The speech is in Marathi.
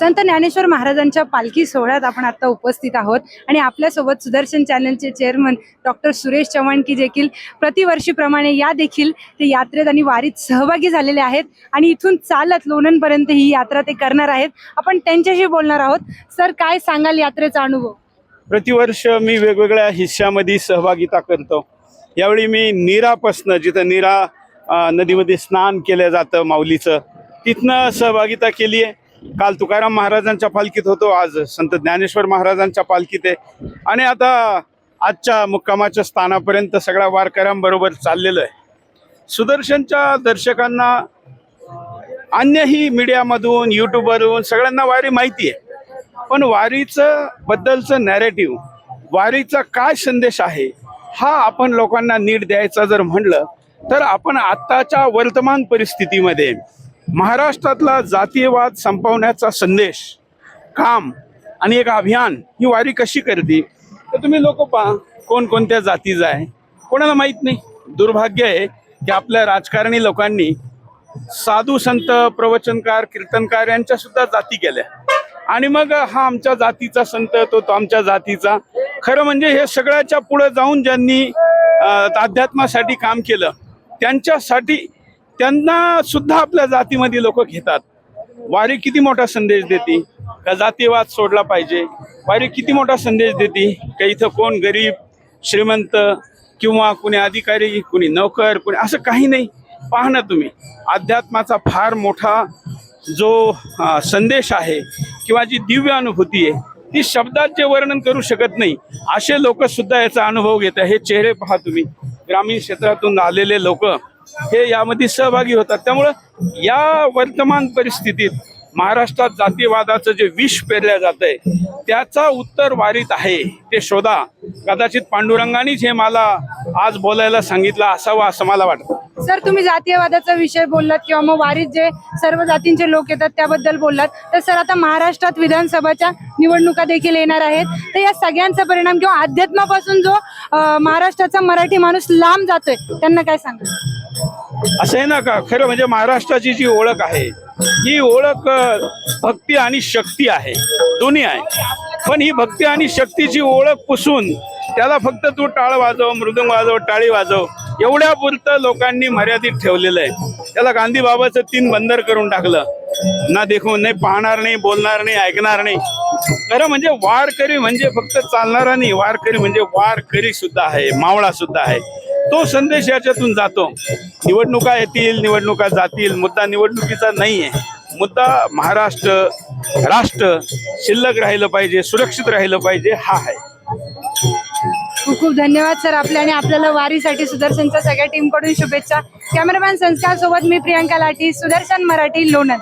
संत ज्ञानेश्वर महाराजांच्या पालखी सोहळ्यात आपण आता उपस्थित आहोत. आणि आपल्यासोबत सुदर्शन चॅनलचे चेअरमन डॉक्टर सुरेश चव्हाण की देखील प्रतिवर्षीप्रमाणे या देखील ते यात्रेत आणि वारीत सहभागी झालेले आहेत. आणि इथून चालत लोणंदपर्यंत ही यात्रा ते करणार आहेत. आपण त्यांच्याशी बोलणार आहोत. सर काय सांगाल यात्रेचा अनुभव? प्रतिवर्ष मी वेगवेगळ्या हिस्सामध्ये सहभागिता करतो. यावेळी मी नीरापासनं जिथं नीरा नदीमध्ये स्नान केलं जातं माऊलीचं तिथनं सहभागिता केली आहे. काल तुकाराम महाराजांच्या पालखीत होतो आज संत ज्ञानेश्वर महाराजांच्या पालखीत आहे. आणि आता आजच्या मुक्कामाच्या स्थानापर्यंत सगळ्या वारकऱ्यांबरोबर चाललेलं आहे. सुदर्शनच्या दर्शकांना अन्यही मीडियामधून यूट्यूबवरून सगळ्यांना वारी माहिती आहे. पण वारीचं बद्दलचं नॅरेटिव्ह वारीचा काय संदेश आहे हा आपण लोकांना नीट द्यायचा जर म्हणलं तर आपण आत्ताच्या वर्तमान परिस्थितीमध्ये महाराष्ट्रातला जातीयवाद संपवण्याचा संदेश काम आणि एक अभियान ही वारी कशी करते तर तुम्ही लोक पहा कोणकोणत्या जातीचा आहे. कोणाला माहीत नाही. दुर्भाग्य आहे की आपल्या राजकारणी लोकांनी साधू संत प्रवचनकार कीर्तनकार यांच्या सुद्धा जाती केल्या. आणि मग हा आमच्या जातीचा संत तो तो आमच्या जातीचा. खरं म्हणजे हे सगळ्याच्या पुढे जाऊन ज्यांनी अध्यात्मासाठी काम केलं त्यांच्यासाठी त्यांना सुद्धा आपल्या जातीमध्ये लोक घेतात. वारी किती मोठा संदेश देते? का जातीवाद सोडला पाहिजे? वारी किती मोठा संदेश देते? का इथं कोण गरीब श्रीमंत किंवा कुणी अधिकारी कुणी नोकर कुणी असं काही नाही. पहा ना तुम्ही अध्यात्माचा फार मोठा जो संदेश आहे किंवा जी दिव्य अनुभूती आहे ती शब्दात जे वर्णन करू शकत नाही असे लोक सुद्धा याचा अनुभव घेत आहे हे चेहरे पहा तुम्ही. ग्रामीण क्षेत्रातून आलेले लोक हे यामध्ये सहभागी होतात. त्यामुळं या वर्तमान परिस्थितीत महाराष्ट्रात जातीवादाचं जे विष पेरलं जात आहे त्याचा उत्तर वारीत आहे. ते शोधा. कदाचित पांडुरंगानेच हे मला आज बोलायला सांगितलं असावं असं मला वाटतं. सर तुम्ही जातीयवादाचा विषय बोललात किंवा मग वारीत जे सर्व जातींचे लोक येतात त्याबद्दल बोललात. तर सर आता महाराष्ट्रात विधानसभाच्या निवडणुका देखील येणार आहेत. तर या सगळ्यांचा परिणाम किंवा अध्यात्मापासून जो महाराष्ट्राचा मराठी माणूस लांब जातोय त्यांना काय सांगा असं आहे ना का? खरं म्हणजे महाराष्ट्राची जी ओळख आहे ही ओळख भक्ती आणि शक्ती आहे. दोन्ही आहे. पण ही भक्ती आणि शक्तीची ओळख पुसून त्याला फक्त तू टाळ वाजव मृदंग वाजव टाळी वाजव एवढ्या पुरतं लोकांनी मर्यादित ठेवलेलं आहे. त्याला गांधी बाबाचं तीन बंदर करून टाकलं. ना देखून नाही पाहणार नाही बोलणार नाही ऐकणार नाही. खरं म्हणजे वारकरी म्हणजे फक्त चालणारा नाही वारकरी म्हणजे वारकरी सुद्धा आहे मावळा सुद्धा आहे. तो संदेश याच्यातून जातो. निवडणुका येतील निवडणुका जातील मुद्दा निवडणुकीचा नाही आहे मुद्दा महाराष्ट्र राष्ट्र शिल्लक राहिलं पाहिजे सुरक्षित राहिलं पाहिजे हा आहे. खूप खूप धन्यवाद सर आपल्या आणि आपल्याला वारीसाठी सुदर्शनच्या सगळ्या टीमकडून शुभेच्छा. कॅमेरामॅन संस्कार सोबत मी प्रियांका लाठी सुदर्शन मराठी लोणंद.